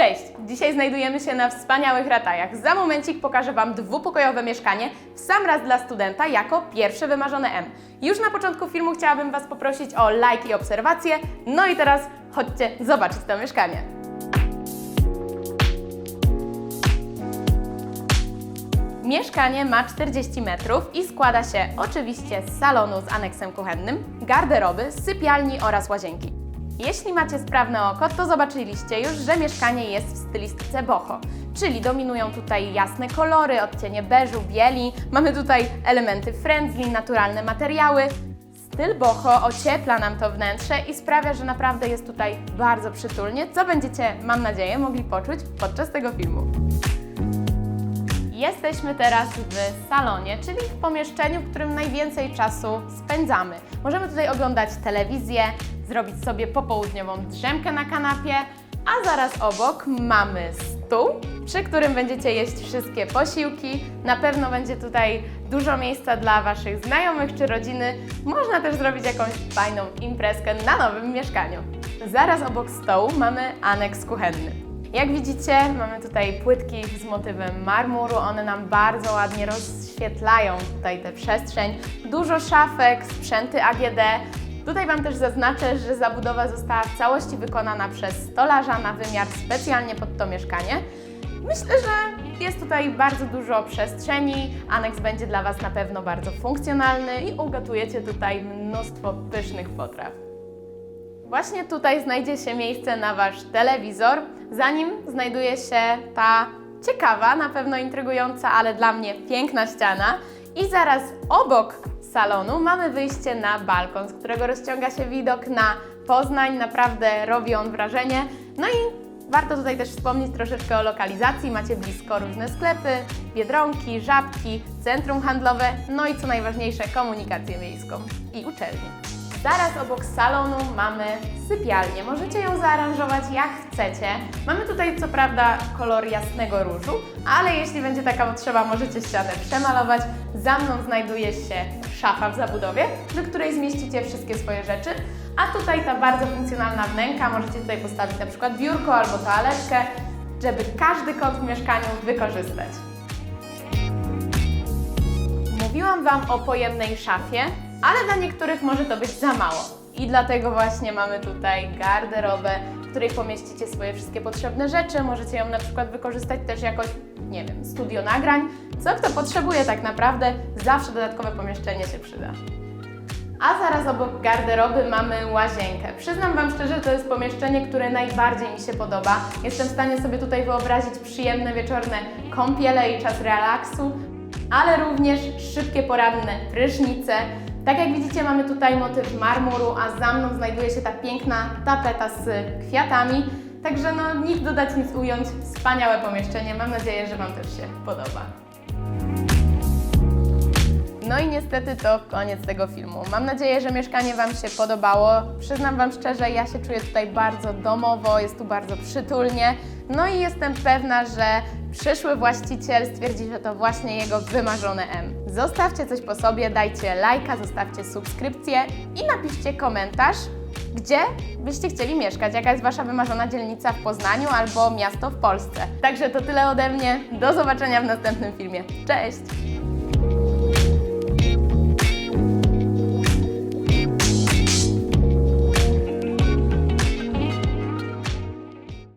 Cześć! Dzisiaj znajdujemy się na wspaniałych ratajach. Za momencik pokażę Wam dwupokojowe mieszkanie w sam raz dla studenta jako pierwsze wymarzone M. Już na początku filmu chciałabym Was poprosić o like i obserwację. No i teraz chodźcie zobaczyć to mieszkanie. Mieszkanie ma 40 metrów i składa się oczywiście z salonu z aneksem kuchennym, garderoby, sypialni oraz łazienki. Jeśli macie sprawne oko, to zobaczyliście już, że mieszkanie jest w stylistyce boho, czyli dominują tutaj jasne kolory, odcienie beżu, bieli, mamy tutaj elementy friendly, naturalne materiały. Styl boho ociepla nam to wnętrze i sprawia, że naprawdę jest tutaj bardzo przytulnie, co będziecie, mam nadzieję, mogli poczuć podczas tego filmu. Jesteśmy teraz w salonie, czyli w pomieszczeniu, w którym najwięcej czasu spędzamy. Możemy tutaj oglądać telewizję, zrobić sobie popołudniową drzemkę na kanapie, a zaraz obok mamy stół, przy którym będziecie jeść wszystkie posiłki. Na pewno będzie tutaj dużo miejsca dla Waszych znajomych czy rodziny. Można też zrobić jakąś fajną imprezkę na nowym mieszkaniu. Zaraz obok stołu mamy aneks kuchenny. Jak widzicie, mamy tutaj płytki z motywem marmuru. One nam bardzo ładnie rozświetlają tutaj tę przestrzeń. Dużo szafek, sprzęty AGD. Tutaj Wam też zaznaczę, że zabudowa została w całości wykonana przez stolarza na wymiar specjalnie pod to mieszkanie. Myślę, że jest tutaj bardzo dużo przestrzeni. Aneks będzie dla Was na pewno bardzo funkcjonalny i ugotujecie tutaj mnóstwo pysznych potraw. Właśnie tutaj znajdzie się miejsce na Wasz telewizor. Za nim znajduje się ta ciekawa, na pewno intrygująca, ale dla mnie piękna ściana. I zaraz obok salonu mamy wyjście na balkon, z którego rozciąga się widok na Poznań. Naprawdę robi on wrażenie. No i warto tutaj też wspomnieć troszeczkę o lokalizacji. Macie blisko różne sklepy, biedronki, żabki, centrum handlowe, no i co najważniejsze, komunikację miejską i uczelnię. Zaraz obok salonu mamy sypialnię. Możecie ją zaaranżować jak chcecie. Mamy tutaj co prawda kolor jasnego różu, ale jeśli będzie taka potrzeba, możecie ścianę przemalować. Za mną znajduje się szafa w zabudowie, do której zmieścicie wszystkie swoje rzeczy. A tutaj ta bardzo funkcjonalna wnęka, możecie tutaj postawić na przykład biurko albo toaletkę, żeby każdy kąt w mieszkaniu wykorzystać. Mówiłam Wam o pojemnej szafie, ale dla niektórych może to być za mało. I dlatego właśnie mamy tutaj garderobę, w której pomieścicie swoje wszystkie potrzebne rzeczy. Możecie ją na przykład wykorzystać też jakoś, nie wiem, studio nagrań. Co kto potrzebuje tak naprawdę, zawsze dodatkowe pomieszczenie się przyda. A zaraz obok garderoby mamy łazienkę. Przyznam Wam szczerze, to jest pomieszczenie, które najbardziej mi się podoba. Jestem w stanie sobie tutaj wyobrazić przyjemne wieczorne kąpiele i czas relaksu, ale również szybkie poranne prysznice. Tak jak widzicie, mamy tutaj motyw marmuru, a za mną znajduje się ta piękna tapeta z kwiatami. Także no nic dodać, nic ująć. Wspaniałe pomieszczenie. Mam nadzieję, że Wam też się podoba. No i niestety to koniec tego filmu. Mam nadzieję, że mieszkanie Wam się podobało. Przyznam Wam szczerze, ja się czuję tutaj bardzo domowo, jest tu bardzo przytulnie. No i jestem pewna, że przyszły właściciel stwierdzi, że to właśnie jego wymarzone M. Zostawcie coś po sobie, dajcie lajka, zostawcie subskrypcję i napiszcie komentarz, gdzie byście chcieli mieszkać, jaka jest Wasza wymarzona dzielnica w Poznaniu albo miasto w Polsce. Także to tyle ode mnie. Do zobaczenia w następnym filmie. Cześć!